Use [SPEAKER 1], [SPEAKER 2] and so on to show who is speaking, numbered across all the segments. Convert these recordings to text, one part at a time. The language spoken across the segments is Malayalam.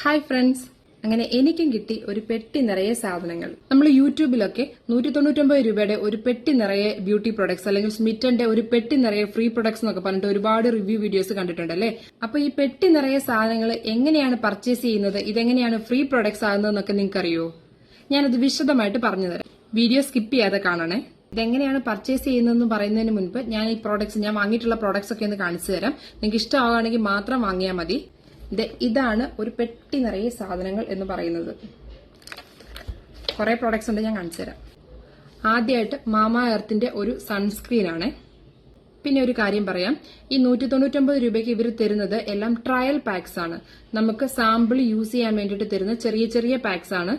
[SPEAKER 1] ഹായ് ഫ്രണ്ട്സ് അങ്ങനെ എനിക്കും കിട്ടി ഒരു പെട്ടി നിറയെ സാധനങ്ങൾ. നമ്മൾ യൂട്യൂബിലൊക്കെ നൂറ്റി തൊണ്ണൂറ്റൊമ്പത് രൂപയുടെ ഒരു പെട്ടി നിറയെ ബ്യൂട്ടി പ്രൊഡക്ട്സ് അല്ലെങ്കിൽ സ്മിറ്റന്റെ ഒരു പെട്ടി നിറയെ ഫ്രീ പ്രൊഡക്ട്സ് എന്നൊക്കെ പറഞ്ഞിട്ട് ഒരുപാട് റിവ്യൂ വീഡിയോസ് കണ്ടിട്ടുണ്ടല്ലേ? അപ്പൊ ഈ പെട്ടി നിറയെ സാധനങ്ങൾ എങ്ങനെയാണ് പർച്ചേസ് ചെയ്യുന്നത്? ഇതെങ്ങനെയാണ് ഫ്രീ പ്രൊഡക്ട്സ് ആകുന്നതെന്നൊക്കെ നിങ്ങൾക്ക് അറിയോ ഞാനത് വിശദമായിട്ട് പറഞ്ഞുതരാം. വീഡിയോ സ്കിപ്പ് ചെയ്യാതെ കാണണേ. ഇതെങ്ങനെയാണ് പർച്ചേസ് ചെയ്യുന്നതെന്ന് പറയുന്നതിന് മുൻപ് ഞാൻ ഈ പ്രോഡക്ട്സ് ഞാൻ വാങ്ങിയിട്ടുള്ള പ്രോഡക്ട്സ് ഒക്കെ ഒന്ന് കാണിച്ചു തരാം നിങ്ങൾക്ക് ഇഷ്ടമാവുകയാണെങ്കിൽ മാത്രം വാങ്ങിയാൽ മതി. ഇതാണ് ഒരു പെട്ടി നിറയെ സാധനങ്ങൾ എന്ന് പറയുന്നത്. കുറെ പ്രോഡക്ട്സ് ഉണ്ട് ഞാൻ കാണിച്ചു തരാം. ആദ്യമായിട്ട് മാമ എർത്തിന്റെ ഒരു സൺസ്ക്രീൻ ആണ്. പിന്നെ ഒരു കാര്യം പറയാം. ഈ നൂറ്റി തൊണ്ണൂറ്റൊമ്പത് രൂപയ്ക്ക് ഇവർ തരുന്നത് എല്ലാം ട്രയൽ പാക്സ് ആണ്. നമുക്ക് സാമ്പിൾ യൂസ് ചെയ്യാൻ വേണ്ടിയിട്ട് തരുന്ന ചെറിയ ചെറിയ പാക്സ് ആണ്.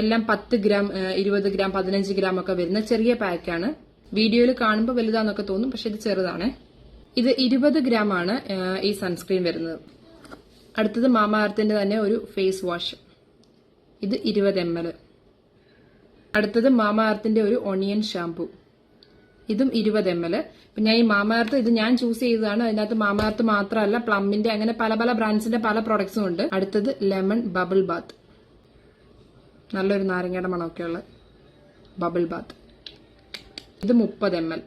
[SPEAKER 1] എല്ലാം പത്ത് ഗ്രാം ഇരുപത് ഗ്രാം പതിനഞ്ച് ഗ്രാം ഒക്കെ വരുന്ന ചെറിയ പാക്കാണ് വീഡിയോയിൽ കാണുമ്പോൾ വലുതാന്നൊക്കെ തോന്നും പക്ഷെ ഇത് ചെറുതാണ്. ഇത് ഇരുപത് ഗ്രാം ആണ് ഈ സൺസ്ക്രീൻ വരുന്നത്. അടുത്തത് മാമാർത്തിന്റെ തന്നെ ഒരു ഫേസ് വാഷ്. ഇത് ഇരുപത് എം എൽ. അടുത്തത് മാമാർത്തിന്റെ ഒരു ഒണിയൻ ഷാംപൂ. ഇതും ഇരുപത് എം എൽ. ഞാൻ ഈ മാമാർത്ത് ഇത് ഞാൻ ചൂസ് ചെയ്തതാണ്. അതിനകത്ത് മാമാർത്ത് മാത്രമല്ല പ്ലംബിന്റെ അങ്ങനെ പല പല ബ്രാൻഡ്സിന്റെ പല പ്രൊഡക്ട്സും ഉണ്ട്. അടുത്തത് ലെമൺ ബബിൾ ബാത്ത്. നല്ലൊരു നാരങ്ങയുടെ മണമൊക്കെയുള്ള ബബിൾ ബാത്ത്. ഇത് മുപ്പത് എം എൽ.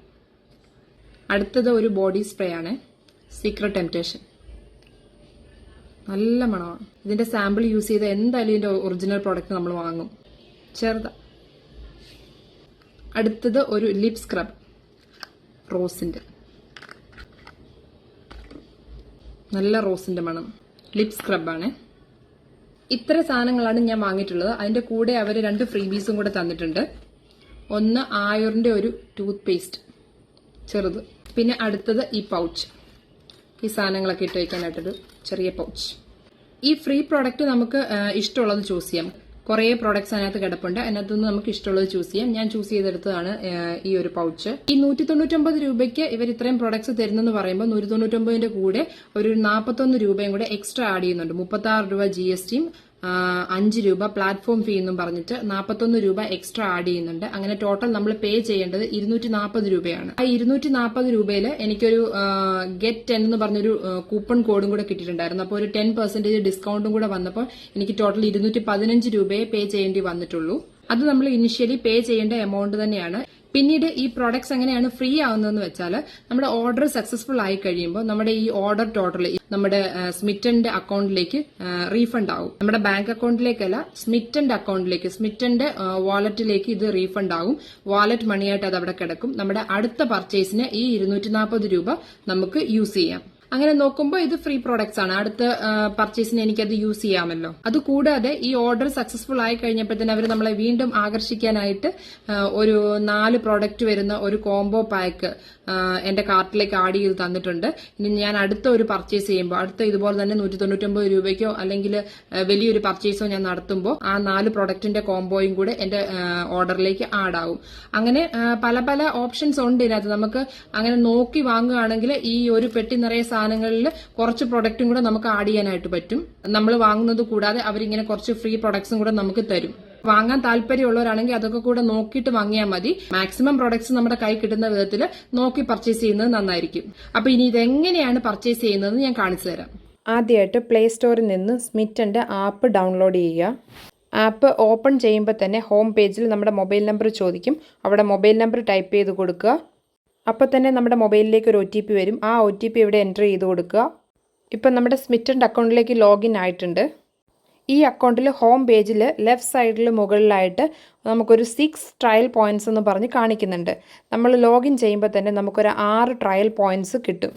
[SPEAKER 1] അടുത്തത് ഒരു ബോഡി സ്പ്രേ ആണ്. സീക്രട്ട് ടെംപ്റ്റേഷൻ നല്ല മണമാണ് ഇതിന്റെ സാമ്പിൾ യൂസ് ചെയ്ത എന്തായാലും ഇതിന്റെ ഒറിജിനൽ പ്രോഡക്റ്റ് നമ്മൾ വാങ്ങും. ചെറുതാ. അടുത്തത് ഒരു ലിപ് സ്ക്രബ് റോസിന്റെ. നല്ല റോസിന്റെ മണം. ലിപ് സ്ക്രബാണ് ഇത്ര സാധനങ്ങളാണ് ഞാൻ വാങ്ങിയിട്ടുള്ളത്. അതിന്റെ കൂടെ അവർ രണ്ട് ഫ്രീബീസും കൂടെ തന്നിട്ടുണ്ട്. ഒന്ന് ആയുറിന്റെ ഒരു ടൂത്ത് പേസ്റ്റ് ചെറുത്. പിന്നെ അടുത്തത് ഈ പൗച്ച് ഈ സാധനങ്ങളൊക്കെ ഇട്ട് വയ്ക്കാനായിട്ടൊരു ചെറിയ പൗച്ച് ഈ ഫ്രീ പ്രോഡക്റ്റ് നമുക്ക് ഇഷ്ടമുള്ളത് ചൂസ് ചെയ്യാം. കുറേ പ്രോഡക്ട്സ് അതിനകത്ത് കിടപ്പുണ്ട്. അതിനകത്ത് നിന്ന് നമുക്ക് ഇഷ്ടമുള്ളത് ചൂസ് ചെയ്യാം. ഞാൻ ചൂസ് ചെയ്തെടുത്തതാണ് ഈ ഒരു പൗച്ച് ഈ നൂറ്റി തൊണ്ണൂറ്റൊമ്പത് രൂപയ്ക്ക് ഇവർ ഇത്രയും പ്രോഡക്ട്സ് തരുന്നെന്ന് പറയുമ്പോൾ നൂറ്റി തൊണ്ണൂറ്റൊമ്പതിന്റെ കൂടെ ഒരു നാൽപ്പത്തൊന്ന് രൂപയും കൂടെ എക്സ്ട്രാ ആഡ് ചെയ്യുന്നുണ്ട്. മുപ്പത്തി രൂപ ജി എസ് ടിയും അഞ്ച് രൂപ പ്ലാറ്റ്ഫോം ഫീ എന്നും പറഞ്ഞിട്ട് നാൽപ്പത്തൊന്ന് രൂപ എക്സ്ട്രാ ആഡ് ചെയ്യുന്നുണ്ട്. അങ്ങനെ ടോട്ടൽ നമ്മൾ പേ ചെയ്യേണ്ടത് ഇരുന്നൂറ്റി നാൽപ്പത് രൂപയാണ്. ആ ഇരുന്നൂറ്റി നാൽപ്പത് രൂപയിൽ എനിക്കൊരു ഗെറ്റ് ടെൻ എന്ന് പറഞ്ഞൊരു കൂപ്പൺ കോഡും കൂടെ കിട്ടിയിട്ടുണ്ടായിരുന്നു. അപ്പോൾ ഒരു ടെൻ പെർസെന്റേജ് ഡിസ്കൗണ്ടും കൂടെ വന്നപ്പോൾ എനിക്ക് ടോട്ടൽ ഇരുന്നൂറ്റി പതിനഞ്ച് രൂപയെ പേ ചെയ്യേണ്ടി വന്നിട്ടുള്ളൂ. അത് നമ്മൾ ഇനിഷ്യലി പേ ചെയ്യേണ്ട എമൗണ്ട് തന്നെയാണ്. പിന്നീട് ഈ പ്രോഡക്ട്സ് എങ്ങനെയാണ് ഫ്രീ ആവുന്നതെന്ന് വെച്ചാൽ നമ്മുടെ ഓർഡർ സക്സസ്ഫുൾ ആയി കഴിയുമ്പോൾ നമ്മുടെ ഈ ഓർഡർ ടോട്ടൽ നമ്മുടെ സ്മിറ്റന്റെ അക്കൗണ്ടിലേക്ക് റീഫണ്ട് ആവും. നമ്മുടെ ബാങ്ക് അക്കൗണ്ടിലേക്കല്ല സ്മിറ്റന്റെ അക്കൗണ്ടിലേക്ക് സ്മിറ്റന്റെ വാലറ്റിലേക്ക് ഇത് റീഫണ്ട് ആവും. വാലറ്റ് മണിയായിട്ട് അത് അവിടെ കിടക്കും. നമ്മുടെ അടുത്ത പർച്ചേസിന് ഈ ഇരുന്നൂറ്റി രൂപ നമുക്ക് യൂസ് ചെയ്യാം. അങ്ങനെ നോക്കുമ്പോൾ ഇത് ഫ്രീ പ്രോഡക്ട്സ് ആണ്. അടുത്ത പർച്ചേസിന് എനിക്കത് യൂസ് ചെയ്യാമല്ലോ. അതുകൂടാതെ ഈ ഓർഡർ സക്സസ്ഫുൾ ആയി കഴിഞ്ഞപ്പോഴത്തേന് അവർ നമ്മളെ വീണ്ടും ആകർഷിക്കാനായിട്ട് ഒരു നാല് പ്രോഡക്റ്റ് വരുന്ന ഒരു കോംബോ പാക്ക് എന്റെ കാർട്ടിലേക്ക് ആഡ് ചെയ്ത് തന്നിട്ടുണ്ട്. ഇനി ഞാൻ അടുത്ത ഒരു പർച്ചേസ് ചെയ്യുമ്പോൾ അടുത്ത ഇതുപോലെ തന്നെ നൂറ്റി തൊണ്ണൂറ്റൊമ്പത് രൂപയ്ക്കോ അല്ലെങ്കിൽ വലിയൊരു പർച്ചേസോ ഞാൻ നടത്തുമ്പോൾ ആ നാല് പ്രോഡക്റ്റിന്റെ കോംബോയും കൂടെ എന്റെ ഓർഡറിലേക്ക് ആഡ് ആവും. അങ്ങനെ പല പല ഓപ്ഷൻസ് ഉണ്ട് ഇതിനകത്ത്. നമുക്ക് അങ്ങനെ നോക്കി വാങ്ങുകയാണെങ്കിൽ ഈ ഒരു പെട്ടി നിറയെ സാധനങ്ങളിൽ കുറച്ച് പ്രൊഡക്റ്റും കൂടെ നമുക്ക് ആഡ് ചെയ്യാനായിട്ട് പറ്റും. നമ്മൾ വാങ്ങുന്നത് കൂടാതെ അവരിങ്ങനെ കുറച്ച് ഫ്രീ പ്രൊഡക്ട്സും കൂടെ നമുക്ക് തരും. വാങ്ങാൻ താല്പര്യമുള്ളവരാണെങ്കിൽ അതൊക്കെ കൂടെ നോക്കിയിട്ട് വാങ്ങിയാൽ മതി. മാക്സിമം പ്രൊഡക്ട്സ് നമ്മുടെ കൈ കിട്ടുന്ന വിധത്തിൽ നോക്കി പർച്ചേസ് ചെയ്യുന്നത് നന്നായിരിക്കും. അപ്പൊ ഇനി ഇതെങ്ങനെയാണ് പർച്ചേസ് ചെയ്യുന്നത് ഞാൻ കാണിച്ചു തരാം.
[SPEAKER 2] ആദ്യമായിട്ട് പ്ലേ സ്റ്റോറിൽ നിന്ന് സ്മിറ്റന്റെ ആപ്പ് ഡൗൺലോഡ് ചെയ്യുക. ആപ്പ് ഓപ്പൺ ചെയ്യുമ്പോൾ തന്നെ ഹോം പേജിൽ നമ്മുടെ മൊബൈൽ നമ്പർ ചോദിക്കും. അവിടെ മൊബൈൽ നമ്പർ ടൈപ്പ് ചെയ്ത് കൊടുക്കുക. അപ്പോൾ തന്നെ നമ്മുടെ മൊബൈലിലേക്ക് ഒരു ഒ ടി പി വരും. ആ ഒ ടി പി ഇവിടെ എന്റർ ചെയ്ത് കൊടുക്കുക. ഇപ്പം നമ്മുടെ സ്മിറ്റന്റെ അക്കൗണ്ടിലേക്ക് ലോഗിൻ ആയിട്ടുണ്ട്. ഈ അക്കൗണ്ടിൽ ഹോം പേജിൽ ലെഫ്റ്റ് സൈഡിൽ മുകളിലായിട്ട് നമുക്കൊരു സിക്സ് ട്രയൽ പോയിന്റ്സ് എന്ന് പറഞ്ഞ് കാണിക്കുന്നുണ്ട്. നമ്മൾ ലോഗിൻ ചെയ്യുമ്പോൾ തന്നെ നമുക്കൊരു ആറ് ട്രയൽ പോയിന്റ്സ് കിട്ടും.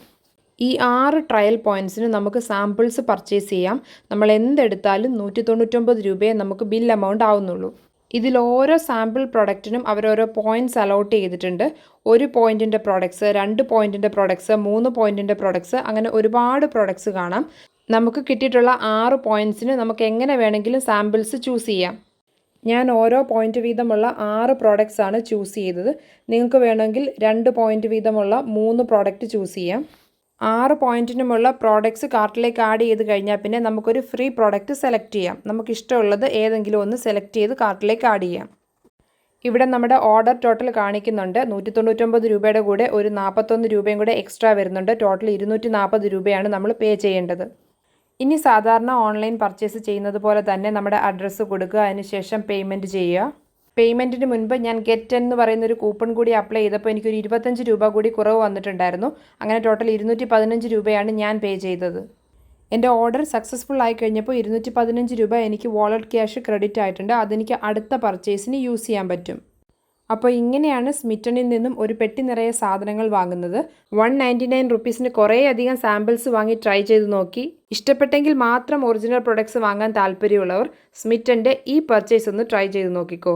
[SPEAKER 2] ഈ ആറ് ട്രയൽ പോയിന്റ്സിന് നമുക്ക് സാമ്പിൾസ് പർച്ചേസ് ചെയ്യാം. നമ്മൾ എന്തെടുത്താലും നൂറ്റി തൊണ്ണൂറ്റൊമ്പത് രൂപയെ നമുക്ക് ബിൽ എമൗണ്ട് ആവുന്നുള്ളൂ. ഇതിൽ ഓരോ സാമ്പിൾ പ്രൊഡക്റ്റിനും അവരോരോ പോയിന്റ്സ് അലോട്ട് ചെയ്തിട്ടുണ്ട്. ഒരു പോയിന്റിന്റെ പ്രോഡക്ട്സ് രണ്ട് പോയിന്റിന്റെ പ്രോഡക്ട്സ് മൂന്ന് പോയിന്റിന്റെ പ്രോഡക്ട്സ് അങ്ങനെ ഒരുപാട് പ്രോഡക്ട്സ് കാണാം. നമുക്ക് കിട്ടിയിട്ടുള്ള ആറ് പോയിന്റ്സിന് നമുക്ക് എങ്ങനെ വേണമെങ്കിലും സാമ്പിൾസ് ചൂസ് ചെയ്യാം. ഞാൻ ഓരോ പോയിന്റ് വീതമുള്ള ആറ് പ്രോഡക്റ്റ്സ് ആണ് ചൂസ് ചെയ്തത്. നിങ്ങൾക്ക് വേണമെങ്കിൽ രണ്ട് പോയിന്റ് വീതമുള്ള മൂന്ന് പ്രോഡക്റ്റ് ചൂസ് ചെയ്യാം. ആറ് പോയിന്റിനുമുള്ള പ്രോഡക്റ്റ്സ് കാർട്ടിലേക്ക് ആഡ് ചെയ്ത് കഴിഞ്ഞാൽ പിന്നെ നമുക്കൊരു ഫ്രീ പ്രോഡക്റ്റ് സെലക്ട് ചെയ്യാം. നമുക്ക് ഇഷ്ടമുള്ളത് ഏതെങ്കിലും ഒന്ന് സെലക്ട് ചെയ്ത് കാർട്ടിലേക്ക് ആഡ് ചെയ്യാം. ഇവിടെ നമ്മുടെ ഓർഡർ ടോട്ടൽ കാണിക്കുന്നുണ്ട്. നൂറ്റി തൊണ്ണൂറ്റൊമ്പത് രൂപയുടെ കൂടെ ഒരു നാൽപ്പത്തൊന്ന് രൂപയും കൂടെ എക്സ്ട്രാ വരുന്നുണ്ട്. ടോട്ടൽ ഇരുന്നൂറ്റി നാൽപ്പത് രൂപയാണ് നമ്മൾ പേ ചെയ്യേണ്ടത്. ഇനി സാധാരണ ഓൺലൈൻ പർച്ചേസ് ചെയ്യുന്നത് പോലെ തന്നെ നമ്മുടെ അഡ്രസ്സ് കൊടുക്കുക. അതിനുശേഷം പേയ്മെന്റ് ചെയ്യുക. പേയ്മെന്റിന് മുൻപ് ഞാൻ ഗെറ്റ് എന്ന് പറയുന്ന ഒരു കൂപ്പൺ കൂടി അപ്ലൈ ചെയ്തപ്പോൾ എനിക്കൊരു ഇരുപത്തഞ്ച് രൂപ കൂടി കുറവ് വന്നിട്ടുണ്ടായിരുന്നു. അങ്ങനെ ടോട്ടൽ ഇരുന്നൂറ്റി പതിനഞ്ച് രൂപയാണ് ഞാൻ പേ ചെയ്തത്. എന്റെ ഓർഡർ സക്സസ്ഫുൾ ആയി കഴിഞ്ഞപ്പോൾ ഇരുന്നൂറ്റി പതിനഞ്ച് രൂപ എനിക്ക് വാളറ്റ് ക്യാഷ് ക്രെഡിറ്റ് ആയിട്ടുണ്ട്. അതെനിക്ക് അടുത്ത പർച്ചേസിന് യൂസ് ചെയ്യാൻ പറ്റും. അപ്പോൾ ഇങ്ങനെയാണ് സ്മിറ്റണിൽ നിന്നും ഒരു പെട്ടി നിറയെ സാധനങ്ങൾ വാങ്ങുന്നത്. വൺ നയന്റി നയൻ റുപ്പീസിന് കുറേയധികം സാമ്പിൾസ് വാങ്ങി ട്രൈ ചെയ്ത് നോക്കി. ഇഷ്ടപ്പെട്ടെങ്കിൽ മാത്രം ഒറിജിനൽ പ്രൊഡക്ട്സ് വാങ്ങാൻ താല്പര്യമുള്ളവർ സ്മിറ്റന്റെ ഈ പർച്ചേസ് ഒന്ന് ട്രൈ ചെയ്ത് നോക്കിക്കോ.